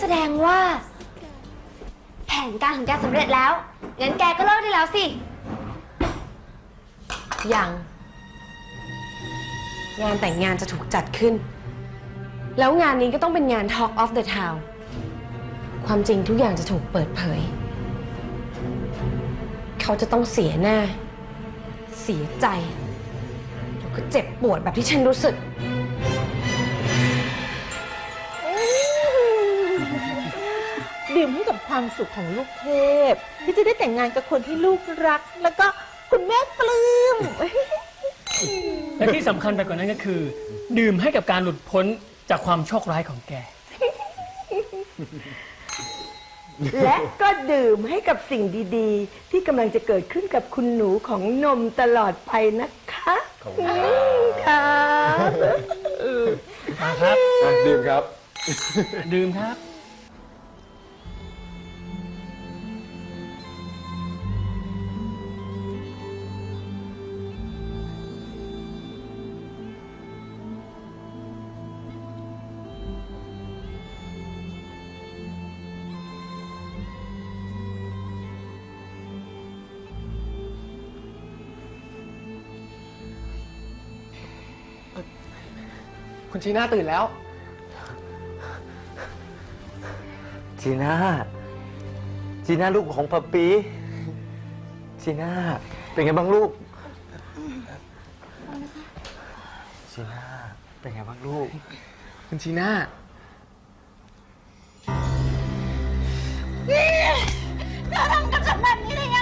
แสดงว่า แผนการของแกสำเร็จแล้ว งั้นแกก็เลิกได้แล้วสิ ยัง งานแต่งงานจะถูกจัดขึ้น แล้วงานนี้ก็ต้องเป็นงาน Talk of the Town ความจริงทุกอย่างจะถูกเปิดเผย เขาจะต้องเสียหน้า เสียใจ แล้วก็เจ็บปวดแบบที่ฉันรู้สึก มให้กับความสุขของลูกเทพ ที่จะได้แต่งงานกับคนที่ลูกรัก แล้วก็คุณแม่ปลื้ม และที่สำคัญไปกว่านั้นก็คือ ดื่มให้กับการหลุดพ้นจากความโชคร้ายของแก และก็ดื่มให้กับสิ่งดีๆ ที่กำลังจะเกิดขึ้นกับคุณหนูของนมตลอดไปนะคะขอบคุณค่ะ มาครับ อะดื่มครับ ดื่มครับ คุณชีน่าตื่นแล้ว จีน่า จีน่าลูกของปะปีจีน่า เป็นไงบ้างลูก จีน่า เป็นไงบ้างลูก คุณชีน่า เธอทำกับฉันแบบนี้ได้ยั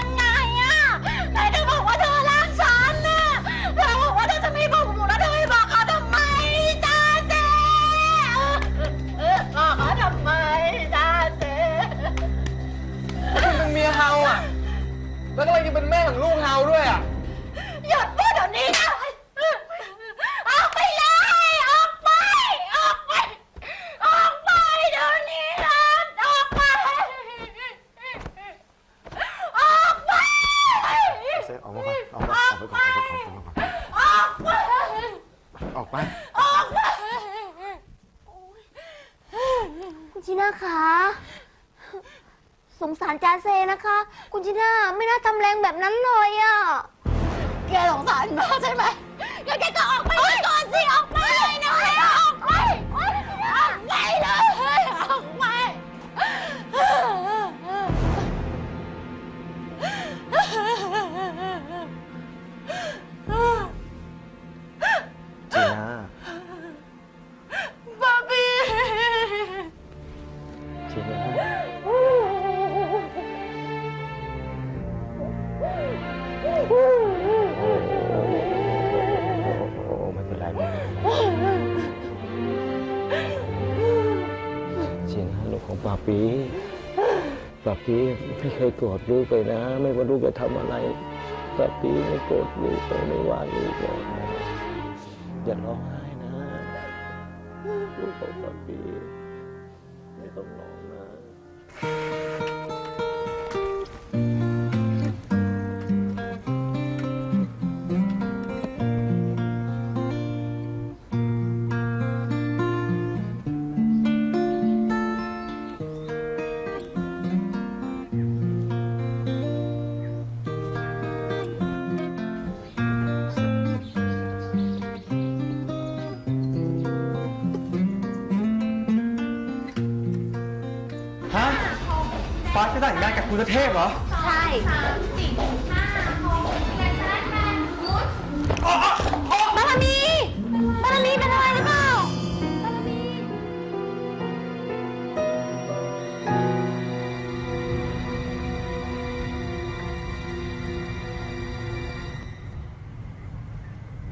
งไง จีน่าไม่น่าทำแรงแบบนั้นเลยอะ แกสงสารมาใช่ไหมงั้นแกก็ออกไปก่อนสิออก ปาปีไม่เคยโกรธลูกเลยนะ ไม่ว่าลูกจะทำอะไรปาปีไม่โกรธลูกเลยไม่ว่าลูกเลยนะอย่าร้องไห้นะลูกของปาปีไม่ต้องร้อง จะแต่งงานกับคุณเทพเหรอใช่บารมีบารมีเป็นอะไรหรือเปล่าบารมี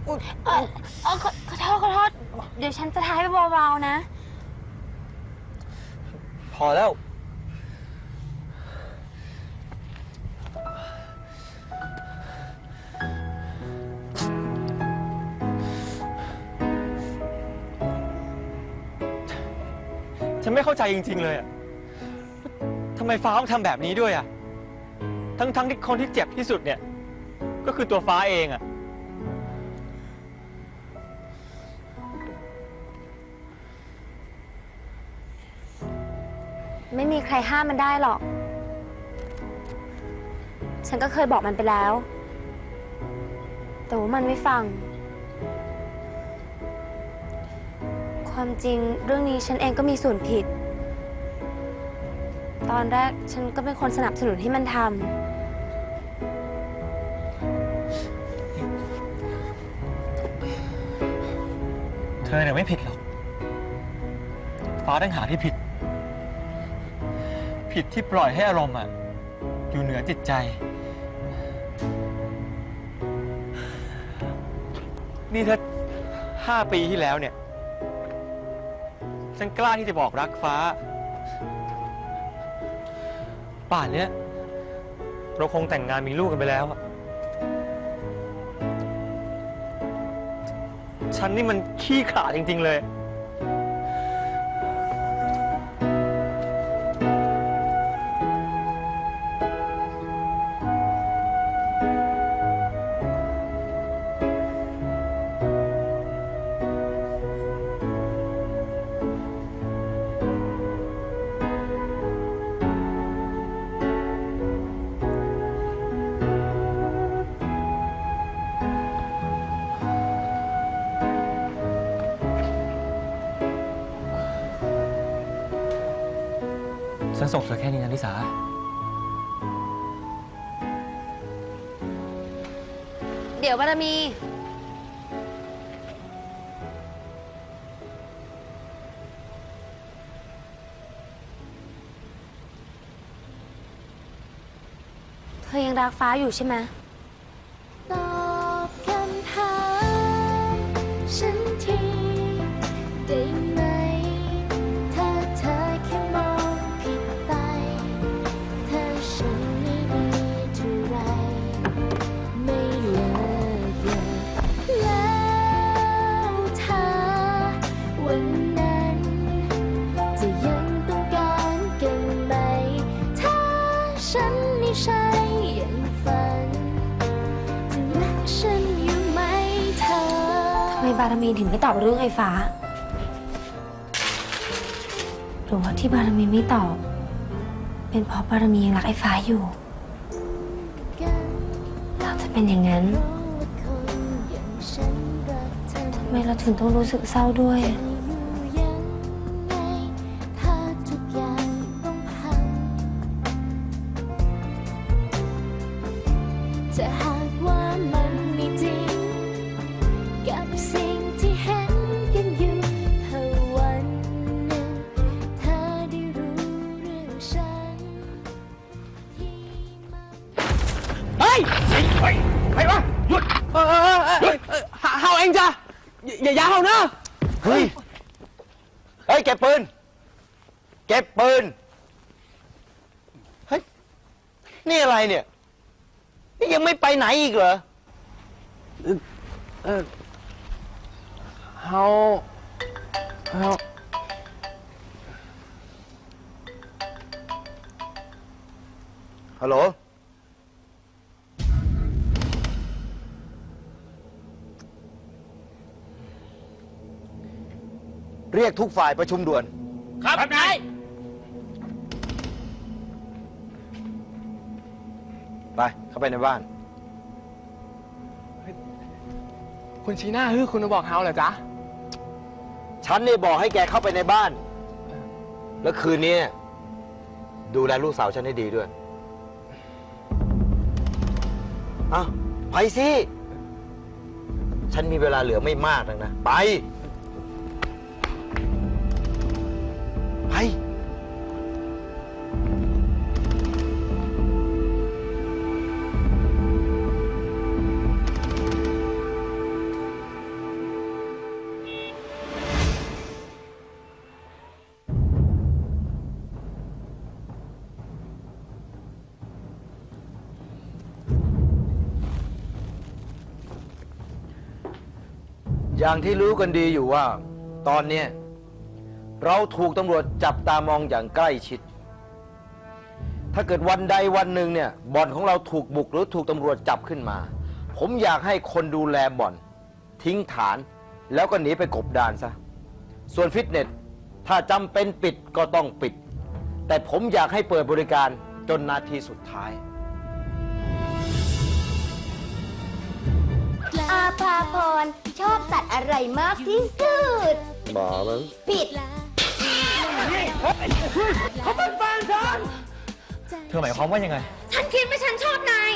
เออเออขอขอโทษขอโทษเดี๋ยวฉันจะทายไปเบาๆนะ พอแล้ว ฉันไม่เข้าใจจริง ๆ เลยอะทำไมฟ้าต้องทำแบบนี้ด้วยอะทั้งๆที่คนที่เจ็บที่สุดเนี่ย ก็คือตัวฟ้าเองอะไม่มีใครห้ามมันได้หรอก ฉันก็เคยบอกมันไปแล้ว แต่ว่ามันไม่ฟัง จริง เรื่องนี้ฉันเองก็มีส่วนผิด ตอนแรกฉันก็เป็นคนสนับสนุนให้มันทำเธอเนี่ยไม่ผิดหรอก ฟ้าตั้งหาที่ผิด ผิดที่ปล่อยให้อารมณ์อะ อยู่เหนือจิตใจ นี่ถ้าห้าปีที่แล้วเนี่ย ฉันกล้าที่จะบอกรักฟ้า ป่านเนี้ยเราคงแต่งงานมีลูกกันไปแล้วอะฉันนี่มันขี้ขลาดจริง ๆ เลย ฉันส่งเธอแค่นี้นะลิสา เดี๋ยวบารมี เธอยังรักฟ้าอยู่ใช่ไหม บารมีถึงไม่ตอบเรื่องไอ้ฟ้า หรือว่าที่บารมีไม่ตอบ เป็นเพราะบารมียังรักไอ้ฟ้าอยู่ ถ้าจะเป็นอย่างนั้นทำไมเราถึงต้องรู้สึกเศร้าด้วย เฮ้ยเฮ้ยใครวะหยุด เออเออเออเออเออเฮาเองจ้ะอย่าอย่าเฮานะเฮ้ย เฮ้ย เก็บปืน เก็บปืน เฮ้ย นี่อะไรเนี่ย นี่ยังไม่ไปไหนอีกเหรอ เฮาเฮาฮัลโหล เรียกทุกฝ่ายประชุมด่วน ครับนายไป เข้าไปในบ้าน คุณชีน่าฮือคุณมาบอกเฮาเหรอจ๊ะ ฉันนี่บอกให้แกเข้าไปในบ้าน แล้วคืนนี้ดูแลลูกสาวฉันให้ดีด้วยอ้าวไปสิ ฉันมีเวลาเหลือไม่มากนักนะ ไปไป อย่างที่รู้กันดีอยู่ว่า ตอนเนี้ยเราถูกตำรวจจับตามองอย่างใกล้ชิด ถ้าเกิดวันใดวันหนึ่งเนี่ยบ่อนของเราถูกบุกหรือถูกตำรวจจับขึ้นมา ผมอยากให้คนดูแลบ่อน ทิ้งฐานแล้วก็หนีไปกบดานซะ ส่วนฟิตเนสถ้าจำเป็นปิดก็ต้องปิด แต่ผมอยากให้เปิดบริการจนนาทีสุดท้าย ภาพร ชอบสัตว์อะไรมากที่สุด หมามันผิดเธอหมายความว่ายังไง ฉันคิดว่าฉันชอบนาย